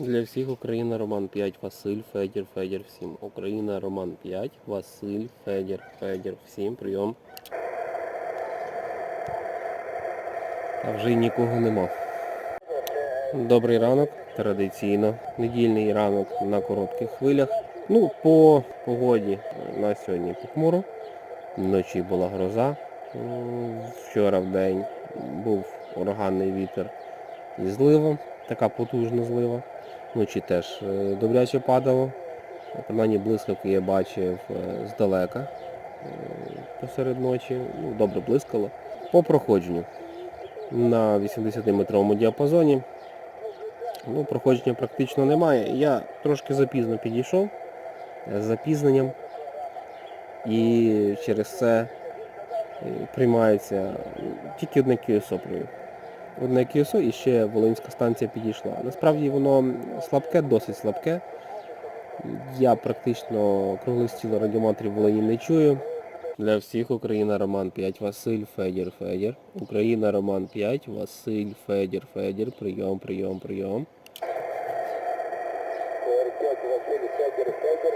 Для всіх Україна Роман 5, Василь, Федір, Федір всім. Україна Роман 5, Василь, Федір, Федір всім. Прийом. А вже й нікого нема. Добрий ранок, традиційно. Недільний ранок на коротких хвилях. Ну, по погоді на сьогодні похмуро. Вночі була гроза. Вчора в день був ураганний вітер і злива, така потужна злива. Вночі теж е, добряче падало. Принаймні блискавки я бачив е, здалека е, посеред ночі. Ну, добре блискало. По проходженню на 80-метровому діапазоні. Ну, проходження практично немає. Я трошки запізно підійшов з запізненням. І через це приймається тільки одне QSO провів. Одне QSO і ще Волинська станція підійшла. Насправді воно слабке, досить слабке. Я практично круглостіло радіометрів Волині не чую. Для всіх Україна Роман 5, Василь, Федір, Федір. Україна Роман 5, Василь, Федір, Федір. Прийом, прийом, прийом. ТР5 Василь Федір Федір,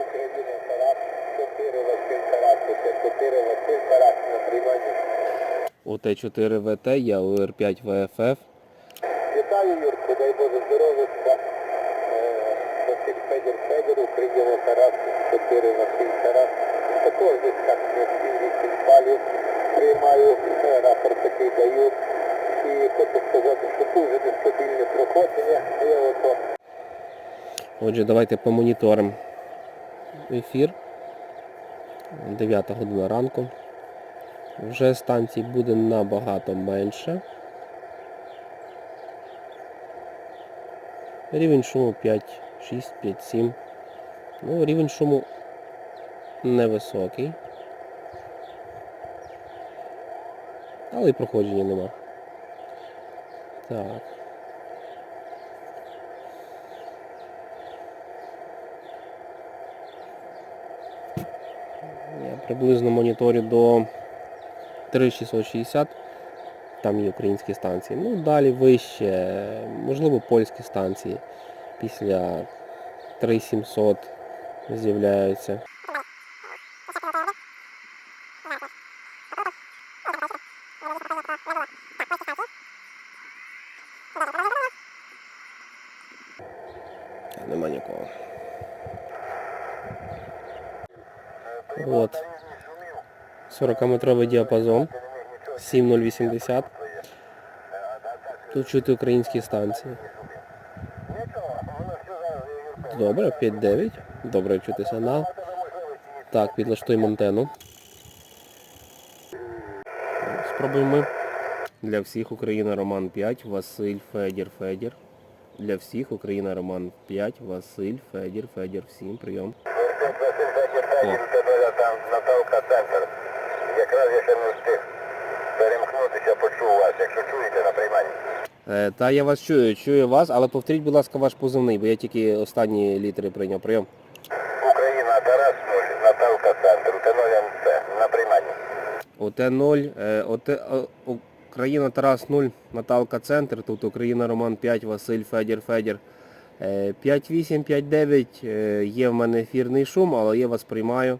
Україна Тарас, 4 Василь Тарас, 4 Василь Тарас на прийманні. ОТ4 ВТ, я УР5 ВФФ. Вітаю, Юрку, дай Боже здоров'я. Василь Федір Федір, Україна Тарас, 4 Василь Тарас. Також десь так 7-8 балів приймаю, е, рапорт такий даю. І хочу сказати, що дуже нестабільне проходження. І ото Отже, давайте помоніторимо ефір. 9 година ранку. Вже станцій буде набагато менше. Рівень шуму 5, 6, 5, 7. Ну, рівень шуму невисокий. Але і проходження нема. Так. Я приблизно моніторю до 3660. Там є українські станції. Ну, далі вище, можливо, польські станції. Після 3700 з'являються. Нема нікого. От. 40-метровий діапазон. 7080. Тут чути українські станції. Добре, 5.9. Добре чути сигнал. Так, підлаштуємо антенну. Спробуємо. Для всіх Україна Роман 5, Василь, Федір, Федір. Для всіх Україна Роман 5, Василь, Федір, Федір. Всім прийом. Василь Федір Федір, там Наталка центр. Якраз я ще не встиг перемкнутися, почув вас, якщо чуєте на прийманні. Е, та я вас чую, чую вас, але повторіть, будь ласка, ваш позивний, бо я тільки останні літери прийняв прийом. Україна Тарас 0, Наталка центр, УТ0 МЦ, на прийманні. ОТ-0, е, ОТ, о, Україна Тарас 0, Наталка Центр, тут Україна Роман 5, Василь, Федір, Федір. Е, 5-8, 5-9 е, є в мене ефірний шум, але я вас приймаю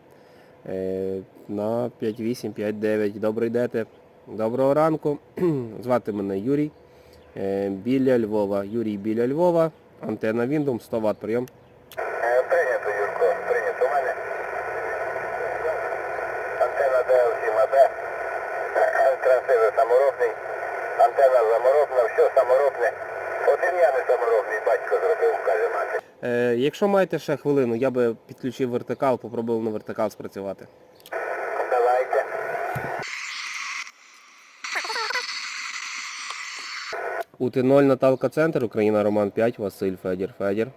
е, на 5-8, 5-9. Добре йдете. Доброго ранку. Звати мене Юрій. Е, Біля Львова. Юрій біля Львова. Антенна Віндом, 100 Вт прийом. Прийнято, Юрко, прийнято у мене. Антенна ДЛ7АБ, трансивер саморобний, антенна заморобна, все саморобне. Один я не саморобний, батько зробив, каже мати. Е, якщо маєте ще хвилину, я би підключив вертикал, попробував на вертикал спрацювати. Давайте. УТ-0 Наталка Центр, Україна Роман 5, Василь Федір Федір.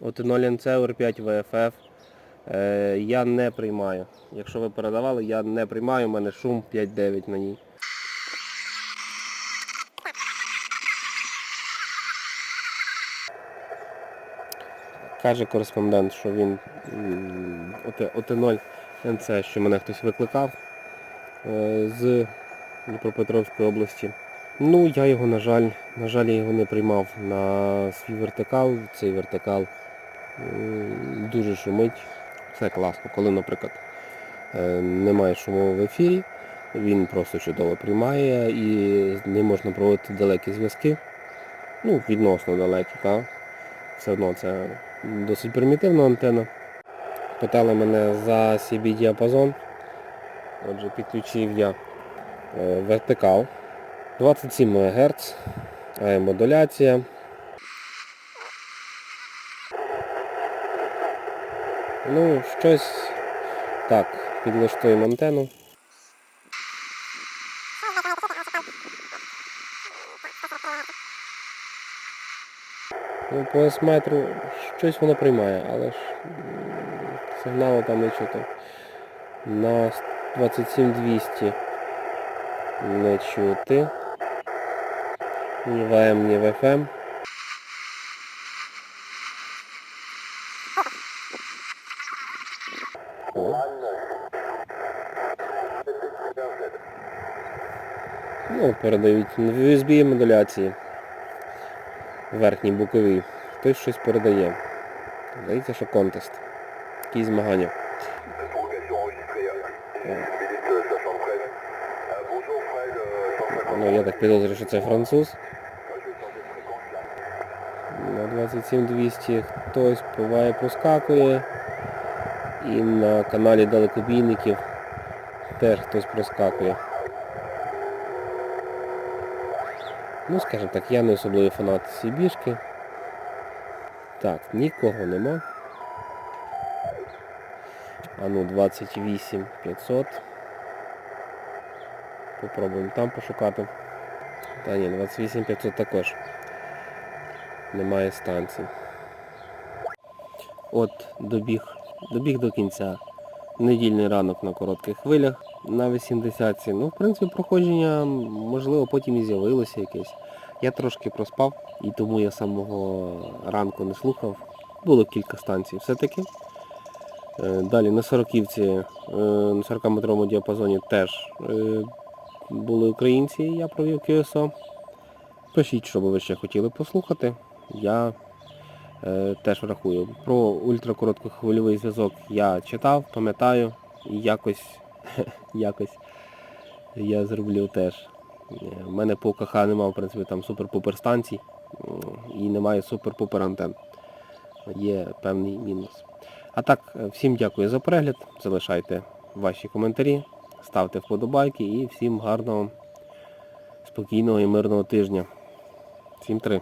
УТ-0 НЦ, УР5 ВФФ. Е, я не приймаю. Якщо ви передавали, я не приймаю, у мене шум 5-9 на ній. Каже кореспондент, що він ОТ, ОТ0 НЦ, що мене хтось викликав з Дніпропетровської області. Ну, я його, на жаль, на жаль, я його не приймав на свій вертикал. Цей вертикал дуже шумить. Це класно, коли, наприклад, е, немає шуму в ефірі, він просто чудово приймає і з ним можна проводити далекі зв'язки. Ну, відносно далекі, так? Все одно це досить примітивна антенна. Питали мене за CB діапазон. Отже, підключив я е, вертикал. 27 МГц, модуляція. Ну, щось так, підлаштуємо антенну. Ну, по S-метру щось воно приймає, але ж сигналу там не чути. На 27200 не чути. Ні в АМ, в. О. Ну, передають в USB модуляції. Верхній боковій. Хтось щось передає. Здається, що контест. Якісь змагання. Ну, я так підозрюю, що це француз. На 27200 хтось буває проскакує. І на каналі далекобійників теж хтось проскакує. Ну, скажімо так, я не особливий фанат Сібішки. Так, нікого нема. А ну 28 500. Попробуємо там пошукати. Та ні, 28 500 також. Немає станцій. От добіг, добіг до кінця. Недільний ранок на коротких хвилях на 80 Ну, в принципі, проходження, можливо, потім і з'явилося якесь. Я трошки проспав і тому я самого ранку не слухав. Було кілька станцій все-таки. Е, Далі на 40-ці, е, на 40-метровому діапазоні теж е, були українці, я провів QSO. Пишіть, що би ви ще хотіли послухати. Я теж врахую. Про ультракороткохвильовий зв'язок я читав, пам'ятаю, і якось, якось я зроблю теж. У мене по КХ немає, в принципі, там супер-пупер станцій і немає супер-пупер антенн. Є певний мінус. А так, е, всім дякую за перегляд. Залишайте ваші коментарі, ставте вподобайки і всім гарного, спокійного і мирного тижня. Всім три.